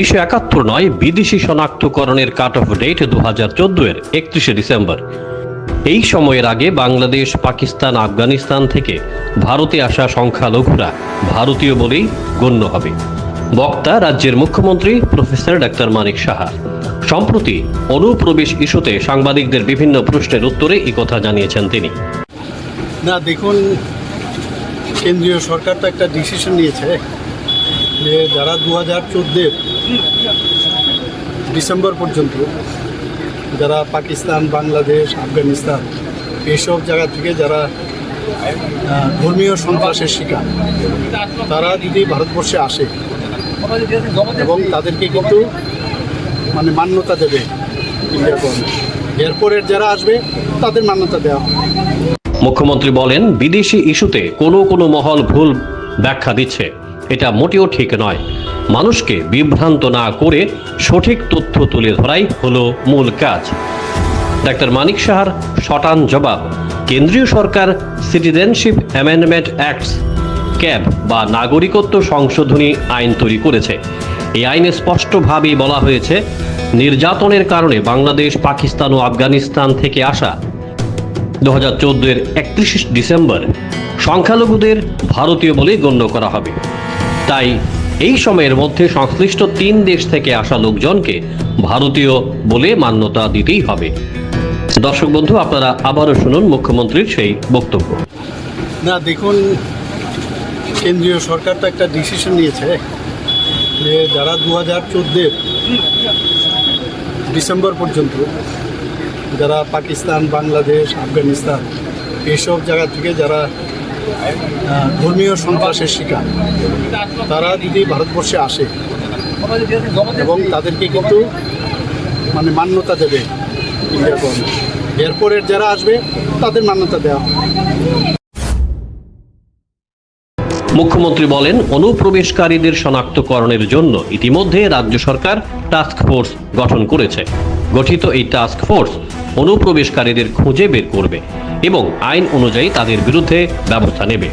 উনিশশো নয় বিদেশি শনাক্তকরণের কাট অফ ডেট দু হাজার চোদ্দ এর একত্রিশে ডিসেম্বর। এই সময়ের আগে বাংলাদেশ, পাকিস্তান, আফগানিস্তান থেকে ভারতে আসা সংখ্যালঘুরা ভারতীয় বলেই গণ্য হবে। বক্তা রাজ্যের মুখ্যমন্ত্রী প্রফেসর ডাক্তার মানিক সাহা। সম্প্রতি অনুপ্রবেশ ইস্যুতে সাংবাদিকদের বিভিন্ন প্রশ্নের উত্তরে কথা জানিয়েছেন তিনি। না, দেখুন, কেন্দ্রীয় সরকার তো একটা ডিসিশন নিয়েছে। যে যারা দু হাজার চোদ্দের ডিসেম্বর পর্যন্ত যারা পাকিস্তান, বাংলাদেশ, আফগানিস্তান এইসব জায়গা থেকে যারা ধর্মীয় সন্ত্রাসের শিকার, তারা যদি ভারতবর্ষে আসে এবং তাদেরকে কিন্তু মানে মান্যতা দেবে ইন্ডিয়া গভর্নমেন্ট, এরপরের যারা আসবে তাদের মান্যতা দেওয়া মুখ্যমন্ত্রী বলেন, বিদেশি ইস্যুতে কোনো কোনো মহল ভুল ব্যাখ্যা দিচ্ছে। এটা মোটেও ঠিক নয়। মানুষকে বিভ্রান্ত না করে সঠিক তথ্য তুলে ধরাই হলো মূল কাজ। ডাক্তার মানিক সাহার শটান জবাব, কেন্দ্রীয় সরকার সিটিজেনশিপ অ্যামেন্ডমেন্ট অ্যাক্টস, ক্যাব বা নাগরিকত্ব সংশোধনী আইন তৈরি করেছে। এই আইনে স্পষ্টভাবেই বলা হয়েছে, নির্যাতনের কারণে বাংলাদেশ, পাকিস্তান ও আফগানিস্তান থেকে আসা দু হাজার চোদ্দের একত্রিশে ডিসেম্বর সংখ্যালঘুদের ভারতীয় বলে গণ্য করা হবে। তাই এই সময়ের মধ্যে সংশ্লিষ্ট তিন দেশ থেকে আসা লোকজনকে ভারতীয় বলে মান্যতা দিতেই হবে। দর্শক বন্ধু, আপনারা আবারও শুনুন মুখ্যমন্ত্রীর সেই বক্তব্য। না, দেখুন, কেন্দ্রীয় সরকার তো একটা ডিসিশন নিয়েছে যে যারা দু হাজার চোদ্দের ডিসেম্বর পর্যন্ত যারা পাকিস্তান, বাংলাদেশ, আফগানিস্তান, এইসব জায়গা থেকে যারা ধর্মীয় সন্ত্রাসের শিকার। তারা যদি ভারতবর্ষে আসে এবং তাদেরকে কিন্তু মানে মান্যতা দেবে ইন্ডিয়া গভর্নমেন্ট। এরপরের যারা আসবে, তাদের মান্যতা দেওয়া মুখ্যমন্ত্রী বলেন, অনুপ্রবেশকারীদের শনাক্তকরণের জন্য ইতিমধ্যে রাজ্য সরকার টাস্ক ফোর্স গঠন করেছে। গঠিত এই টাস্ক ফোর্স অনুপ্রবেশকারীদের খুঁজে বের করবে। এবং আইন অনুযায়ী তাদের বিরুদ্ধে ব্যবস্থা নেবে।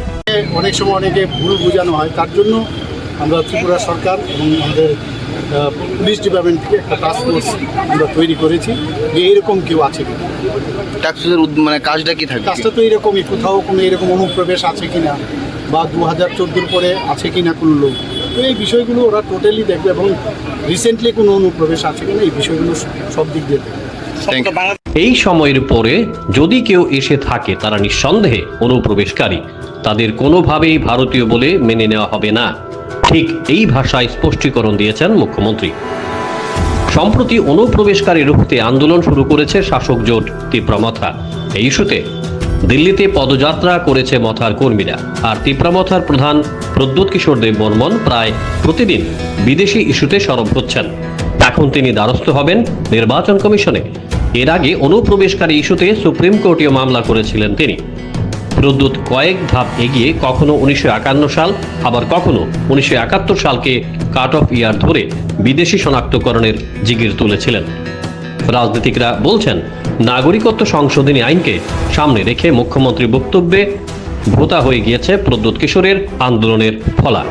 অনেক সময় অনেকে ভুল বোঝানো হয় তার জন্য আমরা ত্রিপুরা সরকার এবং আমাদের পুলিশ ডিপার্টমেন্ট থেকে একটা টাস্ক ফোর্স আমরা তৈরি করেছি যে এইরকম কেউ আছে কিনা। ট্যাক্সের মানে কাজটা কি থাকে কাজটা তো এরকমই কোথাও কোনো এরকম অনুপ্রবেশ আছে কিনা বা দু হাজার চোদ্দোর পরে আছে কিনা কোনো লোক। তো এই বিষয়গুলো ওরা টোটালি দেখবে এবং রিসেন্টলি কোনো অনুপ্রবেশ আছে কিনা এই বিষয়গুলো সব দিক দিয়ে দেখবে. এই সময়ের পরে যদি কেউ এসে থাকে তারা নিঃসন্দেহে অনুপ্রবেশকারী। তাদের কোনোভাবেই ভারতীয় বলে মেনে নেওয়া হবে না। ঠিক এই ভাষায় স্পষ্টীকরণ দিয়েছেন মুখ্যমন্ত্রী। সম্প্রতি অনুপ্রবেশকারী রুখতে আন্দোলন শুরু করেছে শাসক জোট তীব্রমথা এই ইস্যুতে দিল্লিতে পদযাত্রা করেছে মথার কর্মীরা। আর তীব্রমথার প্রধান প্রদ্যুৎ কিশোর দেব বর্মন প্রায় প্রতিদিন বিদেশি ইস্যুতে সরব হচ্ছেন। এখন তিনি দ্বারস্থ হবেন নির্বাচন কমিশনে। এর আগে অনুপ্রবেশকারী ইস্যুতে সুপ্রিম কোর্টেও মামলা করেছিলেন তিনি। প্রদ্যুৎ কয়েক ধাপ এগিয়ে কখনো উনিশশো একান্ন সাল, আবার কখনো উনিশশো একাত্তর সালকে কাট অফ ইয়ার ধরে বিদেশি শনাক্তকরণের জিগির তুলেছিলেন। রাজনীতিকরা বলছেন, নাগরিকত্ব সংশোধনী আইনকে সামনে রেখে মুখ্যমন্ত্রী বক্তব্যে ভোতা হয়ে গিয়েছে প্রদ্যুৎ কিশোরের আন্দোলনের ফলা।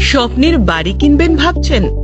স্বপ্নের বাড়ি কিনবেন ভাবছেন?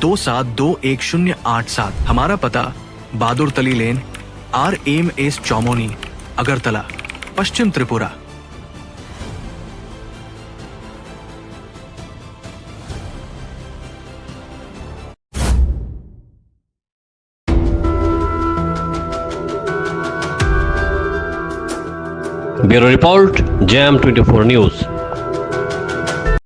दो सात दो एक शून्य आठ सात। हमारा पता, Bahadur Tali lane, R M S Chowmuhani, Agartala, Paschim Tripura. Bureau report, Jam 24 news.